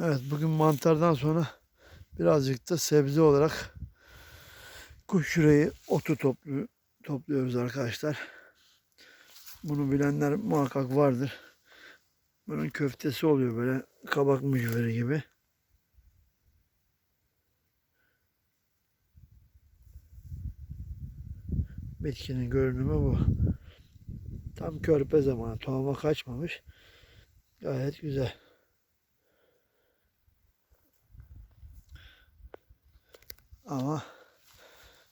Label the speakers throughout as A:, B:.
A: Evet bugün mantardan sonra birazcık da sebze olarak kuş yüreği otu toplu, topluyoruz arkadaşlar. Bunu bilenler muhakkak vardır. Bunun köftesi oluyor böyle kabak mücveri gibi. Bitkinin görünümü bu. Tam körpe zamanı. Tohuma kaçmamış. Gayet güzel. Ama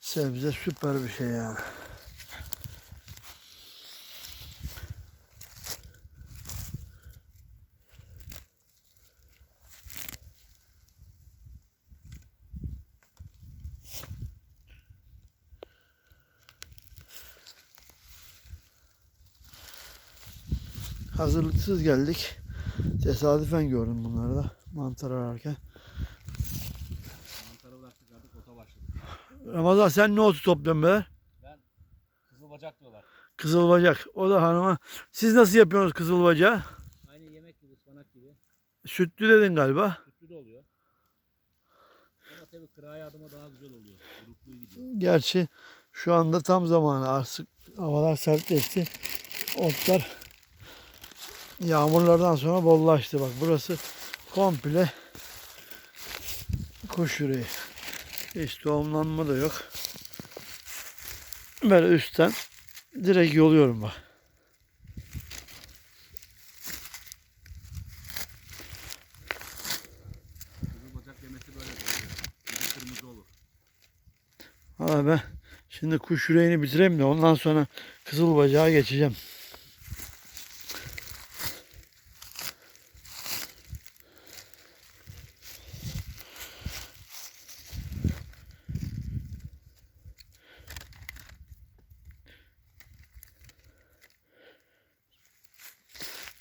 A: sebze süper bir şey yani. Hazırlıksız geldik. Tesadüfen gördüm bunları da mantar ararken. Ramazan sen ne otu topluyorsun be?
B: Kızıl bacak diyorlar.
A: Kızılbacak. O da hanıma. Siz nasıl yapıyorsunuz kızılbacağı?
B: Aynı yemek gibi, ıspanak gibi.
A: Sütlü dedin galiba.
B: Sütlü de oluyor. Ama tabii kırağa yardıma daha güzel oluyor. Kurukluğu gidiyor.
A: Gerçi şu anda tam zamanı. Artık havalar sertleşti. Otlar yağmurlardan sonra bollaştı. Bak burası komple kuş yüreği. Hiç tohumlanma da yok. Böyle üstten direkt yoluyorum bak.
B: Kızıl bacak yemesi böyle oluyor. Bir kırmızı olur.
A: Valla ben şimdi kuş yüreğini bitireyim de ondan sonra kızıl bacağa geçeceğim.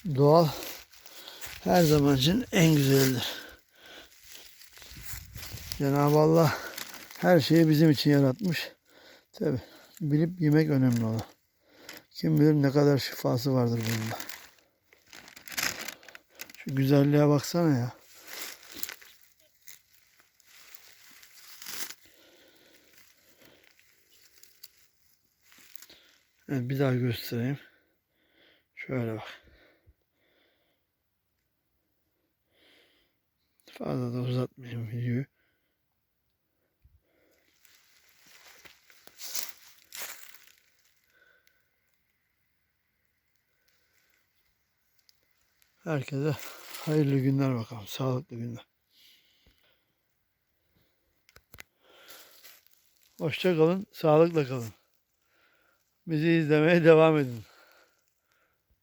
A: Doğal her zaman için en güzelidir. Cenab-ı Allah her şeyi bizim için yaratmış. Tabi bilip yemek önemli olan. Kim bilir ne kadar şifası vardır bunda. Şu güzelliğe baksana ya. Evet, bir daha göstereyim. Şöyle bak. Fazla da uzatmayayım videoyu. Herkese hayırlı günler bakalım. Sağlıklı günler. Hoşça kalın, sağlıkla kalın. Bizi izlemeye devam edin.